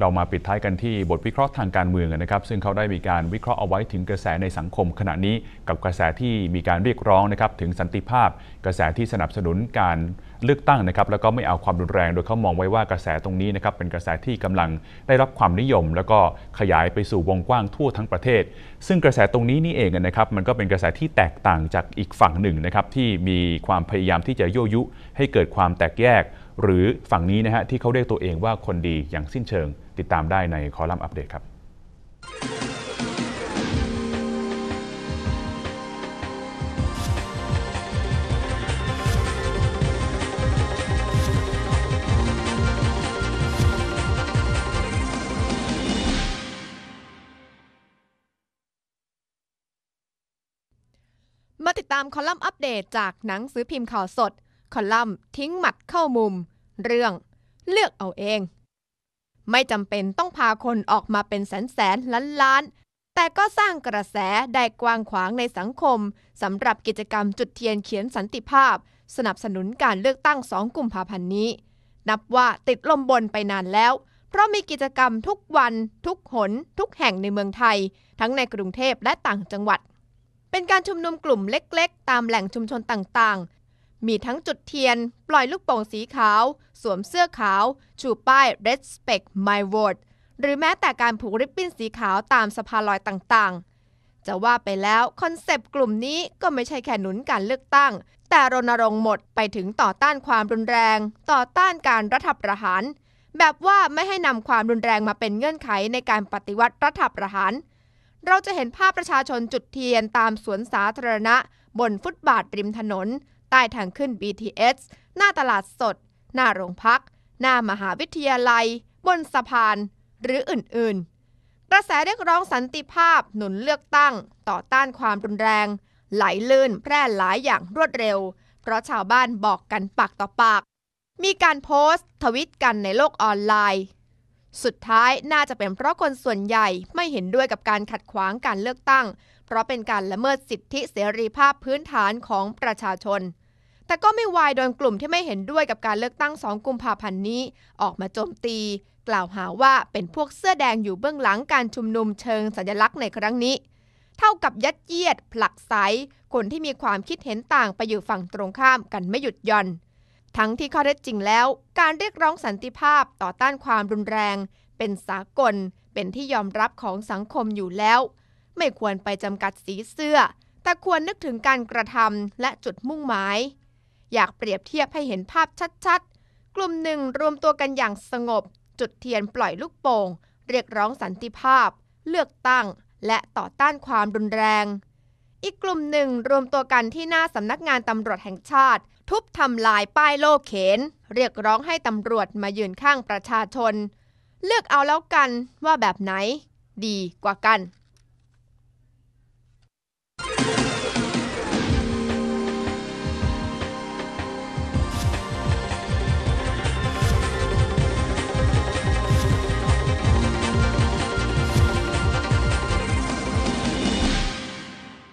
เรามาปิดท้ายกันที่บทวิเคราะห์ทางการเมืองนะครับ ซึ่งเขาได้มีการวิเคราะห์เอาไว้ถึงกระแสในสังคมขณะนี้ กับกระแสที่มีการเรียกร้องนะครับถึงสันติภาพ กระแสที่สนับสนุนการเลือกตั้งนะครับแล้วก็ไม่เอาความรุนแรง โดยเขามองไว้ว่ากระแสตรงนี้นะครับเป็นกระแสที่กำลังได้รับความนิยม แล้วก็ขยายไปสู่วงกว้างทั่วทั้งประเทศ ซึ่งกระแสตรงนี้นี่เองนะครับมันก็เป็นกระแสที่แตกต่างจากอีกฝั่งหนึ่งนะครับที่มีความพยายามที่จะยั่วยุ ให้เกิดความแตกแยก หรือฝั่งนี้นะฮะที่เขาเรียกตัวเองว่าคนดีอย่างสิ้นเชิง ติดตามได้ในคอลัมน์อัปเดตครับมาติดตามคอลัมน์อัปเดตจากหนังสือพิมพ์ข่าวสด คอลัมน์ทิ้งหมัดเข้ามุม เรื่อง เลือกเอาเอง ไม่จำเป็นต้องพาคนออกมาเป็นแสนแสนล้านล้าน แต่ก็สร้างกระแสได้กว้างขวางในสังคมสำหรับกิจกรรมจุดเทียนเขียนสันติภาพ สนับสนุนการเลือกตั้งสองกุมภาพันธ์นี้ นับว่าติดลมบนไปนานแล้ว เพราะมีกิจกรรมทุกวัน ทุกหน ทุกแห่งในเมืองไทย ทั้งในกรุงเทพและต่างจังหวัด เป็นการชุมนุมกลุ่มเล็ก ๆ ตามแหล่งชุมชนต่างๆ มีทั้งจุดเทียน ปล่อยลูกโป่งสีขาว สวมเสื้อขาว ชูป้าย Respect My Vote หรือแม้แต่การผูกริบบิ้นสีขาวตามสะพานลอยต่างๆ จะว่าไปแล้วคอนเซปต์กลุ่มนี้ก็ไม่ใช่แค่หนุนการเลือกตั้ง แต่รณรงค์หมดไปถึงต่อต้านความรุนแรง ต่อต้านการรัฐประหาร แบบว่าไม่ให้นำความรุนแรงมาเป็นเงื่อนไขในการปฏิวัติรัฐประหาร เราจะเห็นภาพประชาชนจุดเทียนตามสวนสาธารณะ บนฟุตบาทริมถนน ใต้ทางขึ้น BTS หน้าตลาดสด หน้าโรงพัก หน้ามหาวิทยาลัย บนสะพาน หรืออื่นๆ กระแสเรียกร้องสันติภาพหนุนเลือกตั้ง ต่อต้านความรุนแรง ไหลลื่นแพร่หลายอย่างรวดเร็ว เพราะชาวบ้านบอกกันปากต่อปาก มีการโพสต์ ทวิตกันในโลกออนไลน์ สุดท้ายน่าจะเป็นเพราะคนส่วนใหญ่ไม่เห็นด้วยกับการขัดขวางการเลือกตั้ง เพราะเป็นการละเมิดสิทธิเสรีภาพพื้นฐานของประชาชน แต่ก็ไม่วายโดนกลุ่มที่ไม่เห็นด้วยกับการเลือกตั้งสองกุมภาพันธ์นี้ ออกมาโจมตี กล่าวหาว่าเป็นพวกเสื้อแดงอยู่เบื้องหลังการชุมนุมเชิงสัญลักษณ์ในครั้งนี้ เท่ากับยัดเยียด ผลักไสคนที่มีความคิดเห็นต่างไปอยู่ฝั่งตรงข้ามกันไม่หยุดหย่อน ทั้งที่ข้อเท็จจริงแล้ว การเรียกร้องสันติภาพต่อต้านความรุนแรง เป็นสากล เป็นที่ยอมรับของสังคมอยู่แล้ว ไม่ควรไปจำกัดสีเสื้อ แต่ควรนึกถึงการกระทำและจุดมุ่งหมาย อยากเปรียบเทียบให้เห็นภาพชัดๆ กลุ่มหนึ่งรวมตัวกันอย่างสงบ จุดเทียนปล่อยลูกโป่ง เรียกร้องสันติภาพ เลือกตั้ง และต่อต้านความรุนแรง อีกกลุ่มหนึ่งรวมตัวกันที่หน้าสำนักงานตำรวจแห่งชาติ ทุบทำลายป้ายโลเขน เรียกร้องให้ตำรวจมายืนข้างประชาชน เลือกเอาแล้วกันว่าแบบไหน ดีกว่ากัน